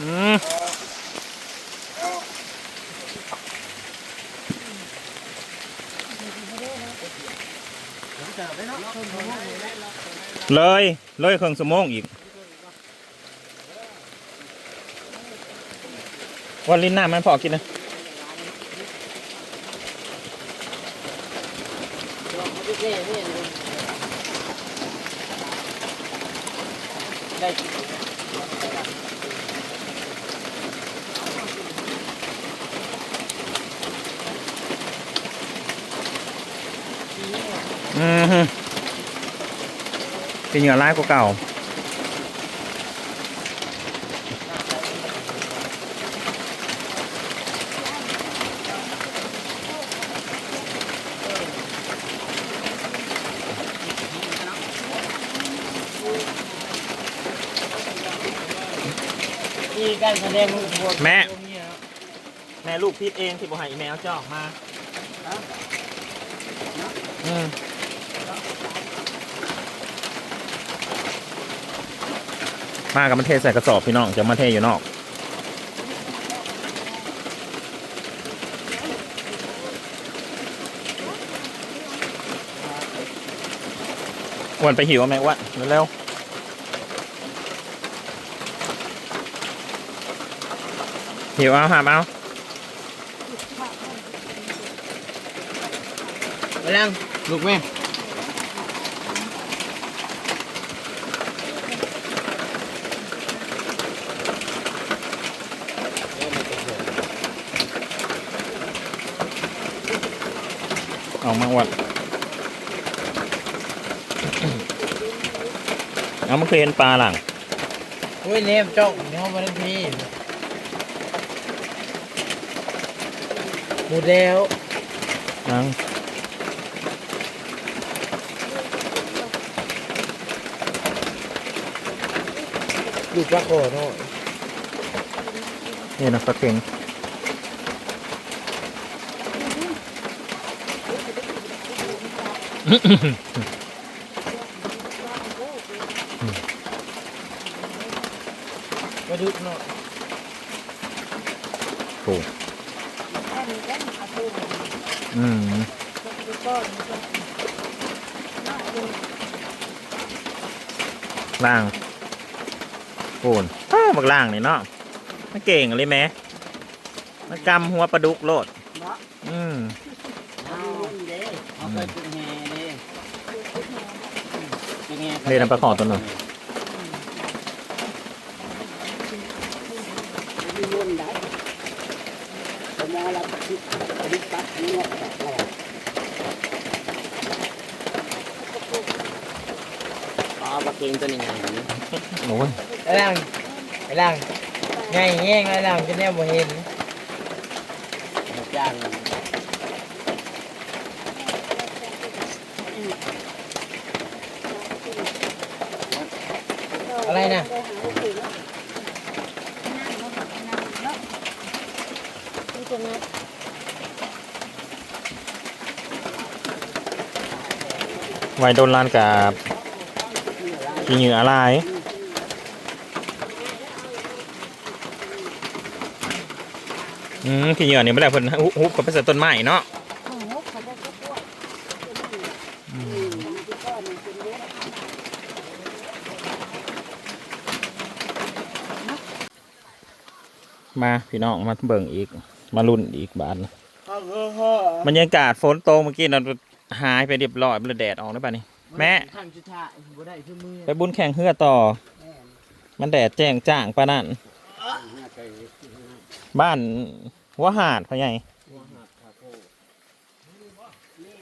อืมเลยเลยเครื่องสมองอีกวันลิ้นหน้ามันพอกินนะได้ อืมฮึ เป็นเหงื่อร้ายกว่าเก่าที่การแสดงแม่ แม่ลูกพิษเองที่บอกให้อีแมวจอกมาอืม มากับมันเทใส่กระสอบพี่น้องจะมาเทอยู่นอกอ้วนไปหิวไหมวนเร็วหิวเอาหาเอาไปนั่งลูกแม่ ออกมาอ้วนเอามันเคยเห็นปลาหลังโอ้ยเนมจ้องในห้องมาทันทีหมดแล้วนังดูปลาโขดหน่อยนี่นะปลาเค็ง ปลาดุกหน่อยโอ้อืมล่างโอนอ้าวบักล่างนี่เนาะมันเก่งเลยแหม่มันกำหัวปลาดุกโลดอืม เอาเด้เอาไปจุดแห่เด้จุดแห่ เรียนน้ำปลาขอตัวหนึ่งอ๋อปลาเค็งตัวนี้ไงโอ้ย ไอ้ล่างไอ้ล่างไงแง่งไอ้ล่างจะแนวบ่เห็น อะไรนะไว้โดนลานกับขี้เหงื่ออะไรอืมขี้เหงื่อนี่ไม่ได้เพิ่นฮุฮุบกับไปใส่ต้นไม้เนาะ มาพี่น้องมาเบิ่งอีก มาลุ้นอีกบาทนะบรรยากาศฝนตกเมื่อกี้เราหายไปเรียบร้อยเลยแดดออกแล้วป่ะนี่แม่ทางสุดท้ายบ่ได้คือมือไปบุญแข่งเฮือต่อ มันแดดแจ้งจ้างปะนั่นบ้านหัวหาดพ่อใหญ่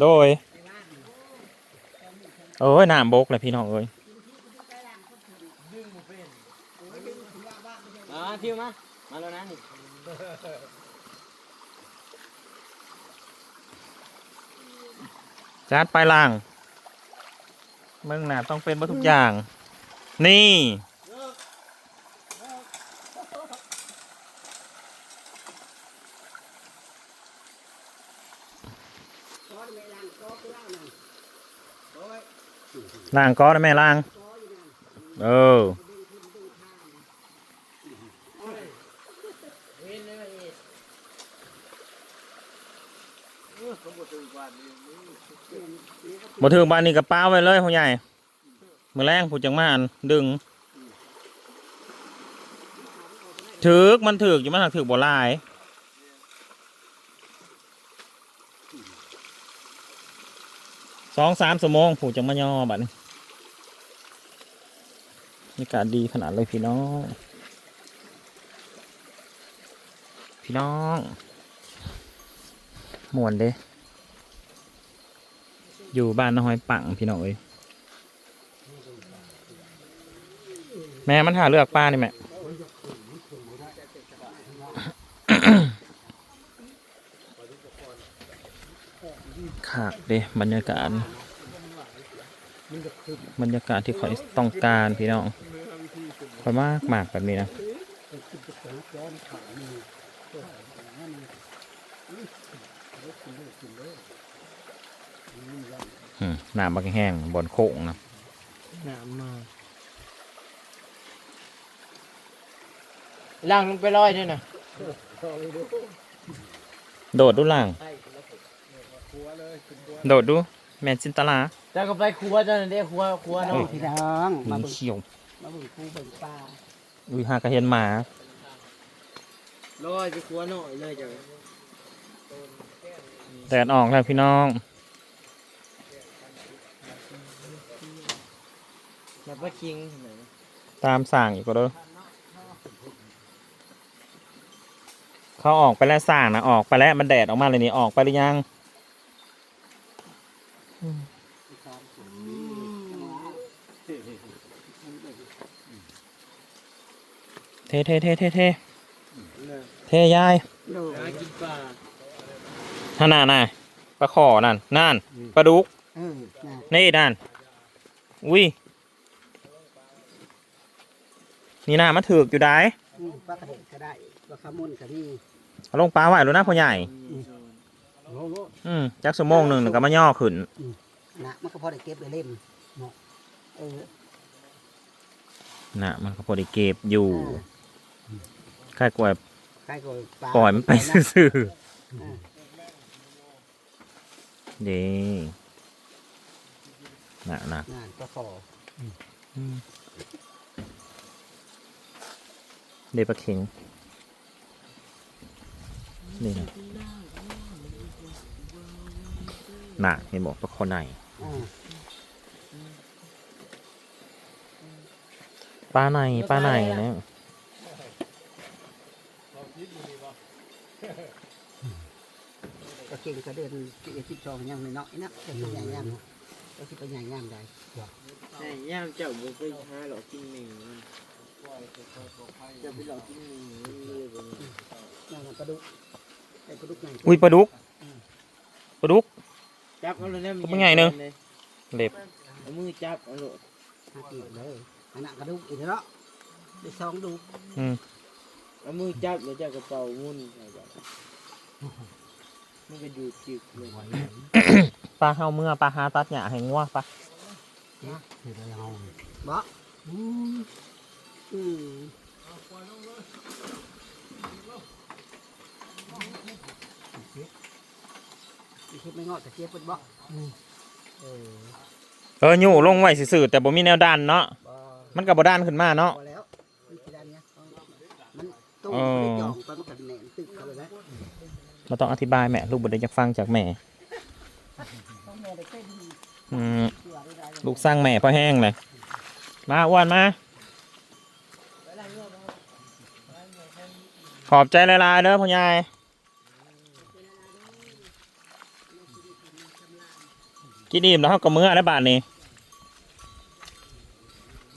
โดยโอ้ยน้ำบกเลยพี่น้องเอ้ยอ่าทิวมา มาแล้วนะนี่จัดไปล่างมึงน่ะต้องเป็นมาทุกอย่าง นี่ ล่างก็นะแม่ล่าง เออ บ่ถึงบ้านนี้กับป้าไว้เลยพ่อใหญ่มือแรงผู้จังมาอันดึงถึกมันถึกอยู่มันหักถึกบ่ลายสองสามชั่วโมงผู้จังมาย่อบัดนี้บรรยากาศดีขนาดเลยพี่น้อง พี่น้องมวนเด้ อยู่บ้านน้อยปังพี่น้องเอ้ยแม่มันหาเลือกป้านี่แม่ขากเด้บรรยากาศ บรรยากาศที่คอยต้องการพี่น้องคอยมากมากแบบนี้นะ น้ำบักแห้งบนโค้งนะน้ำมาล่างลงไปร้อยด้วยนะโดดดูล่าง โดดดู แมนจินตลาเจ้าก็ไปครัวเจ้านั่นเด้ครัวครัวเนาะพี่น้องมามีเบิ่งเขียวมาเบิ่งปูเบิ่งปลาอุ้ยหากระเห็นหมาร้อยไปครัวหน่อยเลยจ้ะแดดออกแล้วพี่น้อง แล้วก็คิงเห็นไหมตามสั่งอีกก็เด้อเขาออกไปแล้วสั่งนะออกไปแล้วมันแดดออกมาเลยนี่ออกไปหรือยังเทเทเทเทเทเทยายโดหากินปลาท่านาน่ะปลาขอนั่นนั่นปลาดุกเออน่ะนี่นั่นอุ้ย นี่น่ามาถือกอยู่ได้อืมปลากระเด็นก็ได้ปลาขมุนก็มีเอาลงปลาไหวแล้วนะพ่อใหญ่ โลโลอืมจักสมงหนึ่งแล้วก็มาย่อขึ้น นะมันก็พอได้เก็บไปเล่มเนาะเออน่ะมันก็พอได้เก็บอยู่แค่กว่าใครก็ปลาปล่อยมันไปนะซื่ออ่าๆเด้น่ะน่ะน่ะปลาคออืม เดปลาเข็งนี่นะน่ะเห็นบอกปลาคอในอ่าปลาในปลาในนะก็เก่งก็เดินเกี่ยวชิบชองยังเลยเนาะไอ้นักจะเป็นใหญ่ย่ำก็คิดเป็นใหญ่ย่ำได้ใช่ย่างเจ้าบุกไปหาหลอกกินหนึ่งมันจะไปหลอกกินหนึ่งมันเลยไปเนี่ยย่างปลาดุกไอ้ปลาดุกใหญ่อุ้ยปลาดุกปลาดุก จับเอาเลยนะเป็นไงเนอะเล็บเอามือจับเอาเลยห้าเกี่ยวเลยอันนั้นกระดุกอีกแล้วเนาะได้สองดุกอืมเอามือจับแล้วเจ้ากระเป๋ามุ่นใส่จับมันก็อยู่จิกเลยปลาเฮาเมื่อปลาหาตัดหญ้าให้งัวปะนะเดี๋ยวเราเอาบ่ อืมอืมคิดไม่งอแต่เจ็บเป็นบ่เออเอออยู่ลงไว้ซื่อๆแต่บ่มีแนวดันเนาะบ่มันก็บ่ดันขึ้นมาเนาะพอแล้วมันสิด้านเนี้ยมันตู้อ๋อ มันจ่องไปมันก็แหน่นตึกเขาเลยนะเราต้องอธิบายแม่ลูกบ่ได้อยากฟังจากแม่อืมลูกสร้างแม่พอแห้งเลยมาอ้วนมา ขอบใจหลายๆเด้อพ่อใหญ่กินอิ่มแล้วเขาก็มื้อแล้วบาทนี้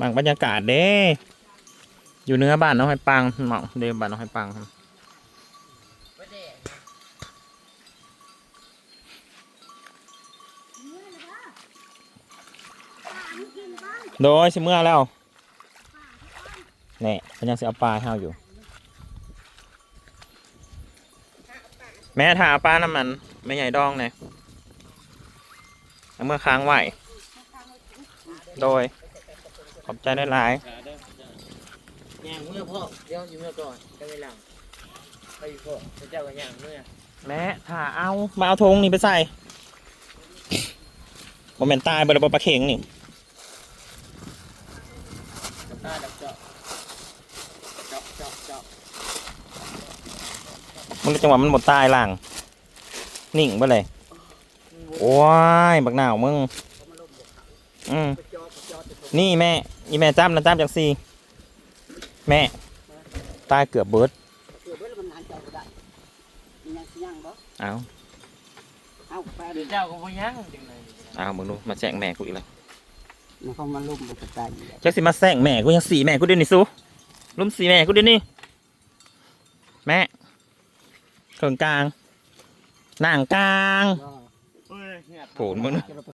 บางบรรยากาศเด้อยู่เนื้อบ้านน้องให้ปังเหมาะเดบ้านน้องให้ปังครับโดยสิเมื่อแล้วนี่เขายังสิเอาปลาให้เฮาอยู่ แม่ถาเอาปลาน้ำมันไม่ใหญ่ดองเนี่ยเอามื่อค้างไหว โดย ขอบใจได้หลายย่างเมื่อพ่อเดี๋ยวอยู่เมื่อก่อนจะไปหลังไปพ่อเจ้าก็ย่างเมื่อแม่ถ้าเอามาเอาธงนี่ไปใส่โมเมนตายบริบปลาเข่งนี่ตาดับเจาะเจาะเจาะเจาะ มันจังหวะมันหมดตายล่าง นิ่งไปเลยโอ้ยบักหนาวมึง อืมนี่แม่อีแม่จ้ำนะจ้ำจังซีแม่ ตายเกือบเบิดเกิดเอาเอาแฟนเดี๋ยวเจ้าก็บ่ยังจังได๋เอามึงดูมาแซงแม่กูอีกแล้วมันเข้ามาลุ่มมันกระจายจักสิมาแซงแม่กูยังสีแม่กูเดี๋ยวนี้สู้ลุมสีแม่กูเดี๋ยวนี้แม่ เขิงกลางหน้างกลางก็เอ้ยเหี้ยโผล่มึงจะเราไป